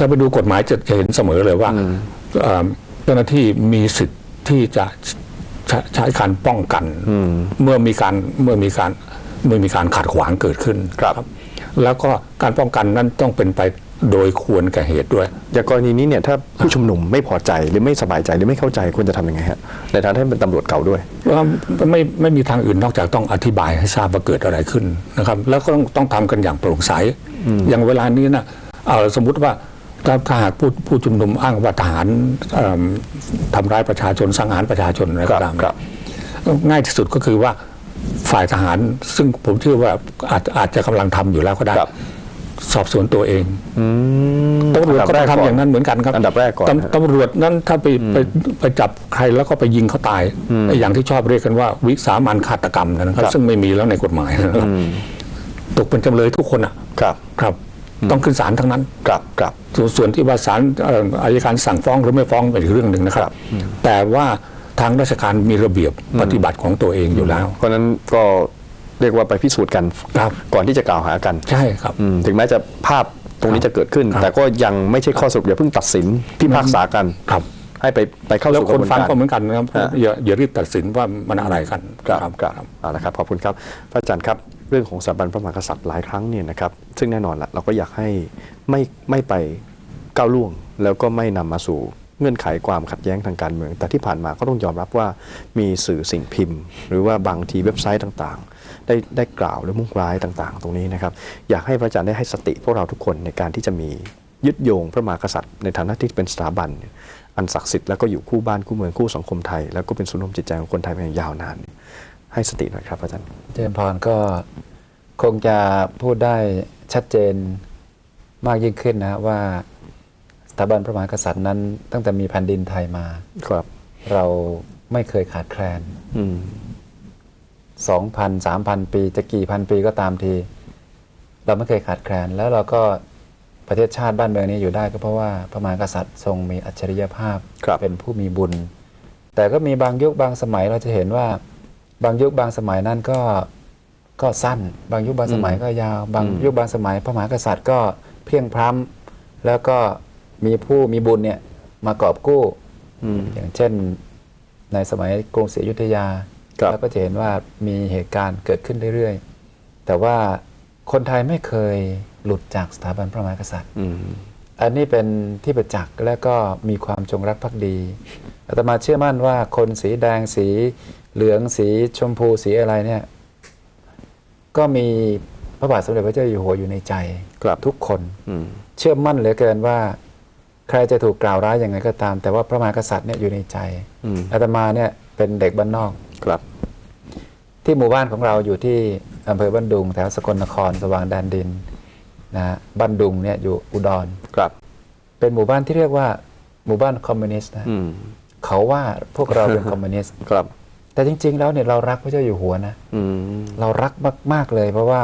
ถ้าไปดูกฎหมายจะจะเห็นเสมอเลยว่าเอ่อเจ้าหน้าที่มีสิทธิ์ที่จะใช้ใช้การป้องกันเมื่อมีการเมื่อมีการเมื่อมีการขัดขวางเกิดขึ้นครับ แล้วก็การป้องกันนั้นต้องเป็นไปโดยควรแก่เหตุด้วย อย่างกรณีนี้เนี่ยถ้าผู้ชุมนุมไม่พอใจหรือไม่สบายใจหรือไม่เข้าใจควรจะทำยังไงฮะในฐานะที่เป็นตำรวจเก่าด้วยว่าไม่ไม่มีทางอื่นนอกจากต้องอธิบายให้ทราบว่าเกิดอะไรขึ้นนะครับ แล้วก็ต้องต้องทำกันอย่างโปร่งใส อย่างเวลานี้นะเอาสมมุติว่า ถ้าถ้าหากผู้ผู้ชุมนุมอ้างว่าทหารเอิ่มทำร้ายประชาชนสังหารประชาชนอะไรครัก็บตามครับง่ายที่สุดก็คือว่าฝ่ายทหาร ซึ่งผมเชื่อว่าอาจอาจจะกำลังทำอยู่แล้วก็ได้ครับสอบสวนตัวเองอืมตำรวจก็ต้องนทำอย่างนั้นเหมือนกันครับอันดับแรกก่อนตำนะตำรวจนั้นถ้าไปไปไปจับใครแล้วก็ไปยิงเขาตายไอ้อย่างที่ชอบเรียกกันว่า วิสามันฆาตกรรมนะครับครับซึ่งไม่มีแล้วในกฎหมายนะครับตกเป็นจำเลยทุกคนอะครับครับ ต้องขึ้นศาลทั้งนั้นครับครับส่วนส่วนที่ว่าศาลเอ่ออายการสั่งฟ้องหรือไม่ฟ้องเป็นอีกเรื่องหนึ่งนะครับครับ แต่ว่าทางราชการมีระเบียบปฏิบัติของตัวเองอยู่แล้ว เพราะฉะนั้นก็เรียกว่าไปพิสูจน์กันครับก่อนที่จะกล่าวหากันใช่ครับอืมถึงแม้จะภาพตรงนี้จะเกิดขึ้นครับแต่ก็ยังไม่ใช่ข้อสรุปอย่าเพิ่งตัดสินพิพากษากันครับให้ไปไปเข้าแล้วสู่กคระนบวนฟังการก็เหมือนกันนะครับฮะอย่าอย่ารีบตัดสินว่ามันอะไรกันครับครับครับเอาละครับขอบคุณครับพระอาจารย์ครับ เรื่องของสถาบันพระมหากษัตริย์หลายครั้งเนี่ยนะครับซึ่งแน่นอนละเราก็อยากให้ไม่ไม่ไปก้าวล่วง แล้วก็ไม่นำมาสู่เงื่อนไขความขัดแย้งทางการเมือง แต่ที่ผ่านมาก็ต้องยอมรับว่ามีสื่อสิ่งพิมพ์ หรือว่าบางทีเว็บไซต์ต่างๆ ได้ได้กล่าวหรือมุ่งร้ายต่างๆ ตรงนี้นะครับ อยากให้พระอาจารย์ได้ให้สติพวกเราทุกคนในการที่จะมียึดโยงพระมหากษัตริย์ ในฐานะที่เป็นสถาบัน อันศักดิ์สิทธิ์แล้วก็อยู่คู่บ้านคู่เมืองคู่สังคมไทย แล้วก็เป็นศูนย์รวมจิตใจของคนไทยมาอย่างยาวนาน ให้สติหน่อยครับอาจารย์เจริญพรก็คงจะพูดได้ชัดเจนมากยิ่งขึ้นนะว่าสถาบันพระมหากษัตริย์นั้น ตั้งแต่มีแผ่นดินไทยมาครับ เราไม่เคยขาดแคลนอืม2,000 3,000ปี จะกี่พันปีก็ตามที เราไม่เคยขาดแคลน แล้วเราก็ประเทศชาติบ้านเมืองนี้อยู่ได้ก็เพราะว่าพระมหากษัตริย์ทรงมีอัจฉริยภาพครับเป็นผู้มีบุญ แต่ก็มีบางยุคบางสมัยเราจะเห็นว่า บางยุคบางสมัยนั้นก็ก็สั้น บางยุคบางสมัยก็ยาว บางยุคบางสมัยพระมหากษัตริย์ก็เพลียงพล้ำแล้วก็มีผู้มีบุญเนี่ยมากอบกู้อืมอย่างเช่นในสมัยกรุงศรีอยุธยาครับแล้วก็จะเห็นว่ามีเหตุการณ์เกิดขึ้นเรื่อยๆ แต่ว่าคนไทยไม่เคยหลุดจากสถาบันพระมหากษัตริย์อืมอันนี้เป็นที่ประจักษ์และก็มีความจงรักภักดีอาตมาเชื่อมั่นว่าคนสีแดงสี เหลืองสีชมพูสีอะไรเนี่ยก็มีพระบาทสมเด็จพระเจ้าอยู่หัวอยู่ในใจครับทุกคนอืมเชื่อมั่นเหลือเกินว่า ใครจะถูกกล่าวร้ายยังไงก็ตาม แต่ว่าพระมหากษัตริย์เนี่ยอยู่ในใจอืมอาตมาเนี่ยเป็นเด็กบ้านนอกครับ ที่หมู่บ้านของเราอยู่ที่อำเภอบ้านดุงแถวสกลนครสว่างแดนดินนะฮะบ้านดุงเนี่ยอยู่อุดรครับ เป็นหมู่บ้านที่เรียกว่า หมู่บ้านคอมมิวนิสต์นะอืมเขาว่าพวกเราเป็นคอมมิวนิสต์ครับ แต่จริง ๆ แล้วเนี่ยเรารักพระเจ้าอยู่หัวนะอืมเรารักมาก ๆ เลย เพราะว่า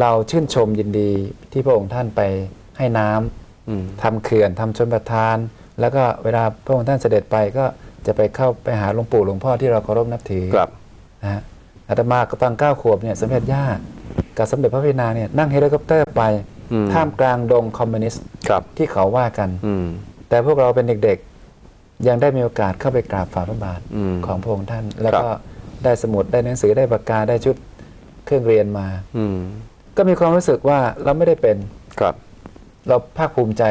เราชื่นชมยินดีที่พระองค์ท่านไปให้น้ำอืมทำเขื่อนทำชนประทาน แล้วก็เวลาพระองค์ท่านเสด็จไปก็จะไปเข้าไปหาหลวงปู่หลวงพ่อที่เราเคารพนับถือครับนะฮะอาตมาก็ตอนเก้าขวบเนี่ยสมเด็จย่ากับสมเด็จพระพินางเนี่ยนั่งเฮลิคอปเตอร์ไปอืมท่ามกลางดงคอมมิวนิสต์ครับที่เขาว่ากันอืมแต่พวกเราเป็นเด็กๆ ยังได้มีโอกาสเข้าไปกราบฝ่าพระบาทอืมของพระองค์ท่าน แล้วครับก็ได้สมุดได้หนังสือได้ปากกาได้ชุดเครื่องเรียนมาอืมก็มีความรู้สึกว่าเราไม่ได้เป็นครับ เราภาคภูมิใจ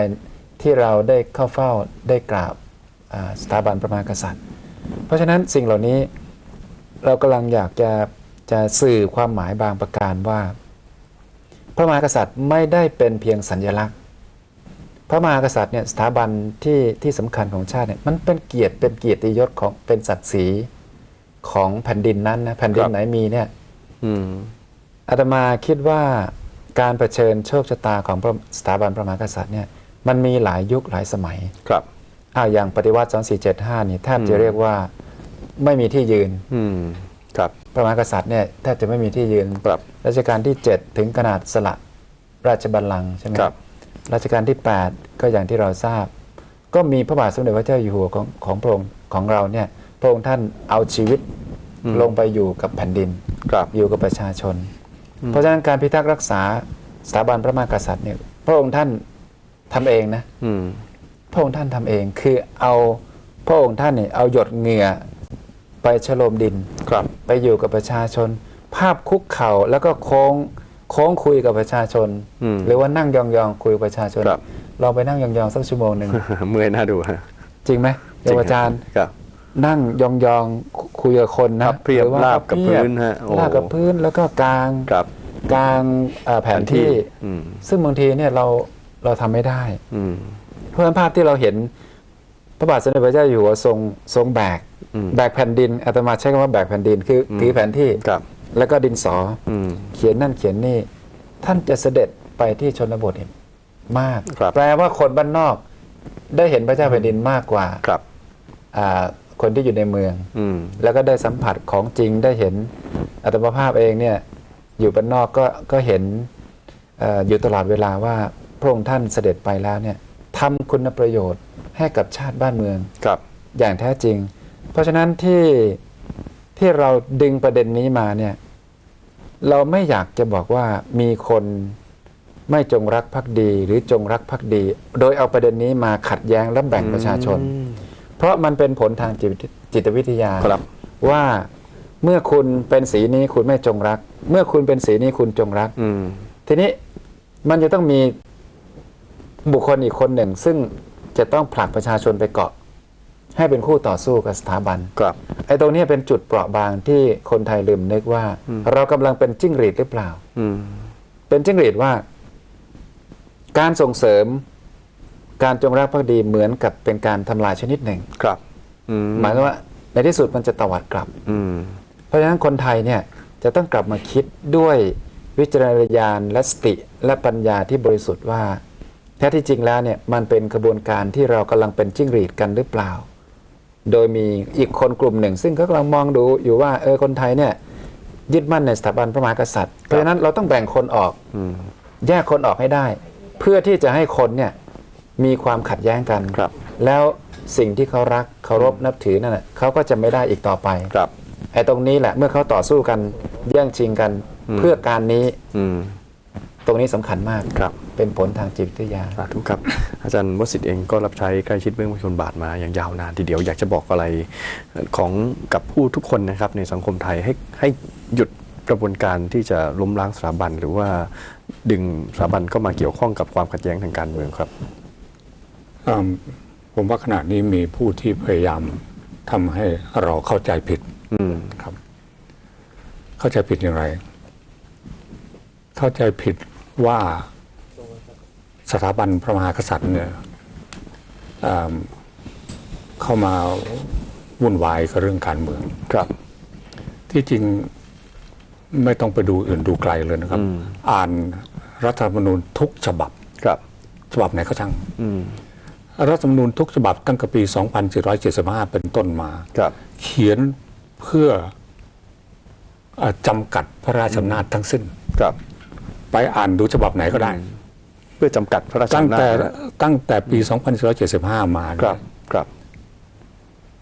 ที่เราได้เข้าเฝ้าได้กราบอ่าสถาบันพระมหากษัตริย์ เพราะฉะนั้นสิ่งเหล่านี้เรากำลังอยากจะจะสื่อความหมายบางประการว่า พระมหากษัตริย์ไม่ได้เป็นเพียงสัญลักษณ์ พระมหากษัตริย์เนี่ยสถาบันที่ที่สำคัญของชาติเนี่ยมันเป็นเกียรติเป็นเกียรติยศของเป็นศักดิ์ศรีของแผ่นดินนั้นนะแผ่นดินครับไหนมีเนี่ยอืมอาตมาคิดว่าการเผชิญโชคชะตาของพระสถาบันพระมหากษัตริย์เนี่ยมันมีหลายยุคหลายสมัยครับอ่าอย่างปฏิวัติ2475นี่แทบจะเรียกว่าไม่มีที่ยืนอืมครับพระมหากษัตริย์เนี่ยแทบจะไม่มีที่ยืนครับรัชกาลที่ 7 ถึงขนาดสละราชบัลลังก์ใช่ไหมครับ รัชกาลที่ 8 ก็อย่างที่เราทราบ ก็มีพระบาทสมเด็จพระเจ้าอยู่หัวของของพระองค์ของเราเนี่ยพระองค์ท่านเอาชีวิตลงไปอยู่กับแผ่นดินครับอยู่กับประชาชน เพราะฉะนั้นการพิทักษ์รักษาสถาบันพระมหากษัตริย์เนี่ยพระองค์ท่านทำเองนะอืมพระองค์ท่านทำเองคือเอาพระองค์ท่านเนี่ยเอาหยดเหงื่อไปฉโลมดินครับ ไปอยู่กับประชาชน ภาพคุกเข่าแล้วก็โค้ง โค้งคุยกับประชาชนอืมหรือว่านั่งยองๆคุยกับประชาชนครับลองไปนั่งยองๆสักชั่วโมงหนึ่งเมื่อยน่าดูฮะจริงไหมโยมอาจารย์ครับนั่งยองๆคุยกับคนนะพับเพียบหอว่ราบกับพัเพียพื้นฮะโอ้ราบกับพื้นแล้วก็กลางครับกลางเอ่อแผนที่อืมซึ่งบางทีเนี่ยเราเราทำไม่ได้อืมเพราะฉะนั้นภาพที่เราเห็นพระบาทสมเด็จพระเจ้าอยู่หัวทรงทรงแบกอืมแบกแผ่นดินอาตมาใช้คำว่าแบกแผ่นดินคืออมถือแผนที่ครับ แล้วก็ดินสออืมเขียนนั่นเขียนนี่ ท่านจะเสด็จไปที่ชนบทเห็นมากครับแปลว่าคนบ้านนอก ได้เห็นพระเจ้าแผ่นดินมากกว่าครับอ่าคนที่อยู่ในเมืองอืมแล้วก็ได้สัมผัสของจริงได้เห็นอัตมภาพเองเนี่ย อยู่บ้านนอกก็ก็เห็นเอออยู่ตลอดเวลาว่าพระองค์ท่านเสด็จไปแล้วเนี่ยทำคุณประโยชน์ให้กับชาติบ้านเมืองครับ อย่างแท้จริง เพราะฉะนั้นที่ ที่เราดึงประเด็นนี้มาเนี่ย เราไม่อยากจะบอกว่ามีคนไม่จงรักภักดี หรือจงรักภักดี โดยเอาประเด็นนี้มาขัดแย้งและแบ่งประชาชนอืมเพราะมันเป็นผลทางจิตจิตวิทยาครับว่าเมื่อคุณเป็นสีนี้คุณไม่จงรัก เมื่อคุณเป็นสีนี้คุณจงรักอืมทีนี้มันจะต้องมีบุคคลอีกคนหนึ่ง ซึ่งจะต้องผลักประชาชนไปเกาะ ให้เป็นคู่ต่อสู้กับสถาบันครับไอ้ตรงเนี้ยเป็นจุดเปราะบางที่คนไทยลืมนึกว่า เรากำลังเป็นจิ้งหรีดหรือเปล่าอืมเป็นจิ้งหรีดว่า การส่งเสริม การจงรักภักดีเหมือนกับเป็นการทำลายชนิดหนึ่งครับอืมหมายความว่า ในที่สุดมันจะตวัดกลับอืมเพราะฉะนั้นคนไทยเนี่ยจะต้องกลับมาคิดด้วยวิจารณญาณและสติและปัญญาที่บริสุทธิ์ว่าแท้ที่จริงแล้วเนี่ยมันเป็นกระบวนการที่เรากำลังเป็นจิ้งหรีดกันหรือเปล่า โดยมีอีกคนกลุ่มหนึ่ง ซึ่งเขากำลังมองดูอยู่ว่าเออคนไทยเนี่ยยึดมั่นในสถาบันพระมหากษัตริย์ เพราะฉะนั้นเราต้องแบ่งคนออกอืมแยกคนออกให้ได้ เพื่อที่จะให้คนเนี่ยมีความขัดแย้งกันครับแล้วสิ่งที่เขารักเคารพนับถือนั่นแหละเขาก็จะไม่ได้อีกต่อไปครับไอ้ตรงนี้แหละเมื่อเขาต่อสู้กันแย่งชิงกันอืมเพื่อการนี้อืม ตรงนี้สำคัญมากครับเป็นผลทางจิตวิทยาสาธุครับ อาจารย์วสิทธิ์เองก็รับใช้ใกล้ชิดเรื่องชนบาทมาอย่างยาวนานทีเดียวอยากจะบอกอะไรของกับผู้ทุกคนนะครับในสังคมไทยให้ให้หยุดกระบวนการที่จะล้มล้างสถาบันหรือว่าดึงสถาบันเข้ามาเกี่ยวข้องกับความขัดแย้งทางการเมืองครับอืมผมว่าขณะนี้มีผู้ที่พยายามทำให้เราเข้าใจผิดอืมครับ เข้าใจผิดอย่างไร เข้าใจผิด ว่าสถาบันพระมหากษัตริย์เนี่ยอืมเข้ามาวุ่นวายกับเรื่องการเมืองครับ ที่จริงไม่ต้องไปดูอื่นดูไกลเลยนะครับอืมอ่านรัฐธรรมนูญทุกฉบับครับ ฉบับไหนก็ช่างอืมรัฐธรรมนูญทุกฉบับตั้งแต่ปี 2475 เป็นต้นมาครับเขียนเพื่อเอ่อจำกัดพระราชอำนาจทั้งสิ้นครับ ไปอ่านดูฉบับไหนก็ได้ เพื่อจำกัดพระราชตั้งอำนาจแต่นะตั้งแต่ปี 2475 มาเนี่ยครับครับ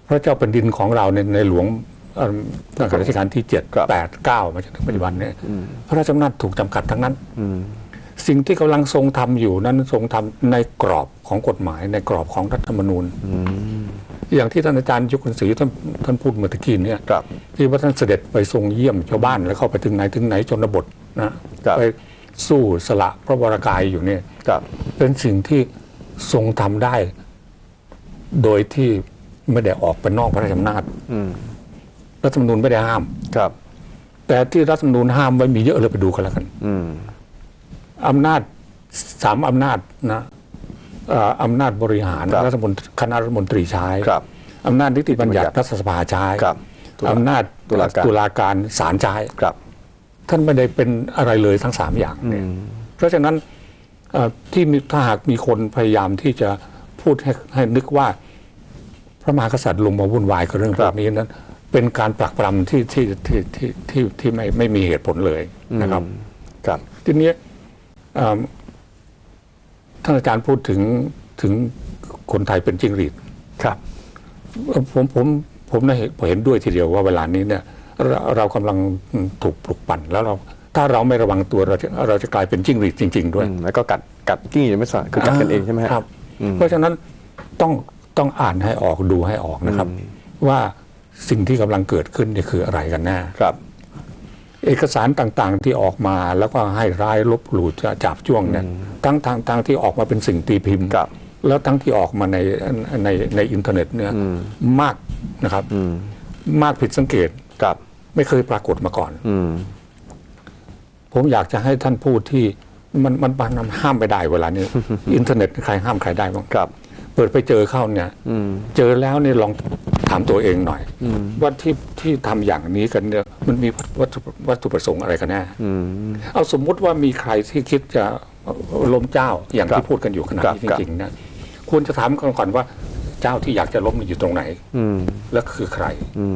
พระเจ้าแผ่นดินของเราในในหลวงเอ่อตั้งแต่รัชกาลที่ครับ7 8 9 มาจนถึงปัจจุบันเนี่ยพระราชอำนาจถูกจำกัดทั้งนั้น อืมสิ่งที่กำลังทรงทำอยู่นั้นทรงทำในกรอบของกฎหมาย ในกรอบของรัฐธรรมนูญ อย่างที่ท่านอาจารย์ยุคลศรีท่านท่านพูดเมื่อตะกี้เนี่ยครับ ที่ว่าท่านเสด็จไปทรงเยี่ยมชาวบ้านแล้วเข้าไปถึงไหนถึงไหนชนบทนะครับ ไป สู้สละพระวรากายอยู่เนี่ยครับเป็นสิ่งที่ทรงทำได้ โดยที่ไม่ได้ออกไปนอกพระราชอำนาจอืมรัฐธรรมนูญไม่ได้ห้ามครับ แต่ที่รัฐธรรมนูญห้ามไว้มีเยอะเลยไปดูกันแล้วกันอืมอำนาจสามอำนาจนะเอ่ออำนาจบริหารครับรัฐมนตรีคณะรัฐมนตรีใช้ครับอำนาจนิติบัญญัตินิติบัญญัติรัฐสภาใช้ครับตุลาอำนาจตุลาการตุลาการศาลใช้ครับ ท่านไม่ได้เป็นอะไรเลยทั้งสามอย่างเนี่ยอืมเพราะฉะนั้นเอ่อที่มีถ้าหากมีคนพยายามที่จะพูดให้ให้นึกว่าพระมหากษัตริย์ลงมาวุ่นวายกับเรื่องคแบรับบนี้นั้นเป็นการปรักปรำที่ที่ที่ที่ที่ที่ไม่ไม่มีเหตุผลเลยนะครับครับทีนี้เอิ่มท่านอาจารย์พูดถึงถึงคนไทยเป็นจิ้งหรีดครับเอ่อผมผมผมได้เห็นเห็นด้วยทีเดียวว่าเวลานี้เนี่ย เราเรากำลังถูกปลุกปั่นแล้วเราถ้าเราไม่ระวังตัวเราจะเราจะกลายเป็นจิ้งหรีดจริง ๆ ด้วยอืมแล้วก็กัดกัดกิ้งอยู่ไม่สะคือกัดกันเองใช่ไหมฮะครับอืมเพราะฉะนั้นต้องต้องอ่านให้ออกดูให้ออกนะครับ ว่าสิ่งที่กำลังเกิดขึ้นเนี่ยคืออะไรกันแน่ครับ เอกสารต่างๆที่ออกมาแล้วก็ให้ร้ายลบหลู่จะจับจ้วงเนี่ยทั้งทางทางที่ออกมาเป็นสิ่งตีพิมพ์ครับแล้วทั้งที่ออกมาในในในอินเทอร์เน็ตเนี่ยมากนะครับอืมมากผิดสังเกตครับ ไม่เคยปรากฏมาก่อน อืม ผมอยากจะให้ท่านพูดที่มันมันมันห้ามไม่ได้เวลานี้ อินเทอร์เน็ตใครห้ามใครได้บ้างครับ เปิดไปเจอเข้าเนี่ย อืม เจอแล้วเนี่ยลองถามตัวเองหน่อยว่าที่ที่ทำอย่างนี้กันเนี่ยมันมีวัตถุวัตถุประสงค์อะไรกันแน่อืม เอาสมมุติว่ามีใครที่คิดจะล้มเจ้าอย่างครับที่พูดกันอยู่ขณะครับนี้จครับ ริงๆเนี่ยควรจะถามกันก่อนว่าเจ้าที่อยากจะล้มเนี่ยอยู่ตรงไหน อืม และคือใครอืม